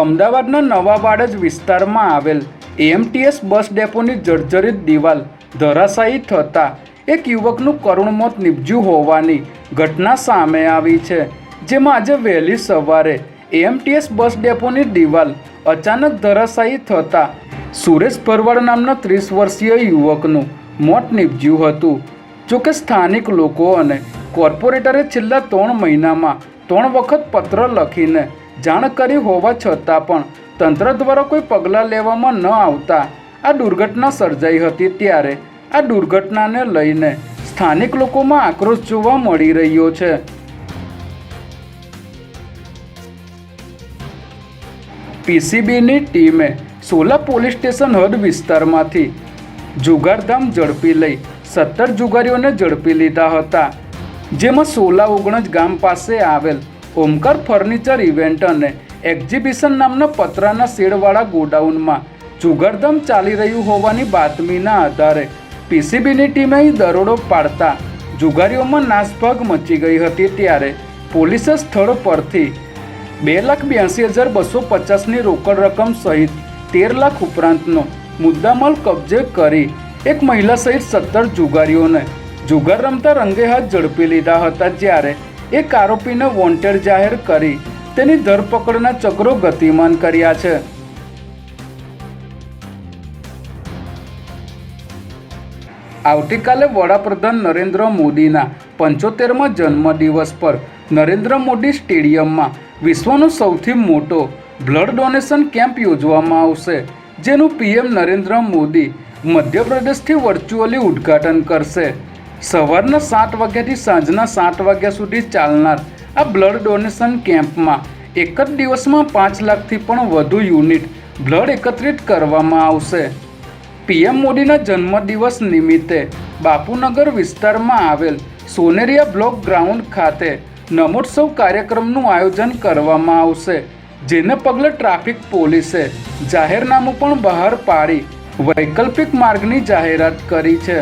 અમદાવાદના નવા વાડજ વિસ્તારમાં આવેલ એએમટીએસ બસ ડેપોની જર્જરિત દિવાલ ધરાશાયી થતાં એક યુવકનું કરુણ મોત નીપજ્યું હોવાની ઘટના સામે આવી છે, જેમાં આજે વહેલી સવારે એએમટીએસ બસ ડેપોની દિવાલ અચાનક ધરાશાયી થતાં સુરેશ ભરવાડ નામના ત્રીસ વર્ષીય યુવકનું મોત નીપજ્યું હતું. જોકે સ્થાનિક લોકો અને કોર્પોરેટરે છેલ્લા ત્રણ મહિનામાં ત્રણ વખત પત્ર લખીને જાણ કરી હોવા છતાં પણ તંત્ર દ્વારા કોઈ પગલાં લેવામાં ન આવતા આ દુર્ઘટના સર્જાઈ હતી ત્યારે આ દુર્ઘટનાને લઈને સ્થાનિક લોકોમાં આક્રોશ જોવા મળી રહ્યો છે. પીસીબીની ટીમે સોલા પોલીસ સ્ટેશન હદ વિસ્તારમાંથી જુગારધામ ઝડપી લઈ સત્તર જુગારીઓને ઝડપી લીધા હતા, જેમાં સોલા ઓગણજ ગામ પાસે આવેલ ઓમકાર ફર્નિચર ઇવેન્ટ અને એક્ઝિબિશન નામના પતરાના શેડવાળા ગોડાઉનમાં જુગારધામ ચાલી રહ્યું હોવાની બાતમીના આધારે પીસીબીની ટીમે દરોડો પાડતા જુગારીઓમાં નાસભાગ મચી ગઈ હતી ત્યારે પોલીસે સ્થળ પરથી બે લાખ બ્યાસી હજાર બસો પચાસની રોકડ રકમ સહિત તેર લાખ ઉપરાંતનો મુદ્દામાલ કબજે કરી એક મહિલા સહિત સત્તર જુગારીઓને જુગાર રમતા રંગે હાથ ઝડપી લીધા હતા જ્યારે એક આરોપીને વોન્ટેડ જાહેર કરી તેની ધરપકડના ચક્રો ગતિમાન કર્યા છે. આવતીકાલે વડાપ્રધાન નરેન્દ્ર મોદીના પંચોતેરમા જન્મદિવસ પર નરેન્દ્ર મોદી સ્ટેડિયમમાં વિશ્વનો સૌથી મોટો બ્લડ ડોનેશન કેમ્પ યોજવામાં આવશે, જેનું પીએમ નરેન્દ્ર મોદી મધ્યપ્રદેશથી વર્ચ્યુઅલી ઉદ્ઘાટન કરશે. સવારના સાત વાગ્યાથી સાંજના સાત વાગ્યા સુધી ચાલનાર આ બ્લડ ડોનેશન કેમ્પમાં એક જ દિવસમાં પાંચ લાખથી પણ વધુ યુનિટ બ્લડ એકત્રિત કરવામાં આવશે. પીએમ મોદીના જન્મદિવસ નિમિત્તે બાપુનગર વિસ્તારમાં આવેલ સોનેરિયા બ્લોક ગ્રાઉન્ડ ખાતે નમોત્સવ કાર્યક્રમનું આયોજન કરવામાં આવશે, જેને પગલે ટ્રાફિક પોલીસે જાહેરનામું પણ બહાર પાડી વૈકલ્પિક માર્ગની જાહેરાત કરી છે.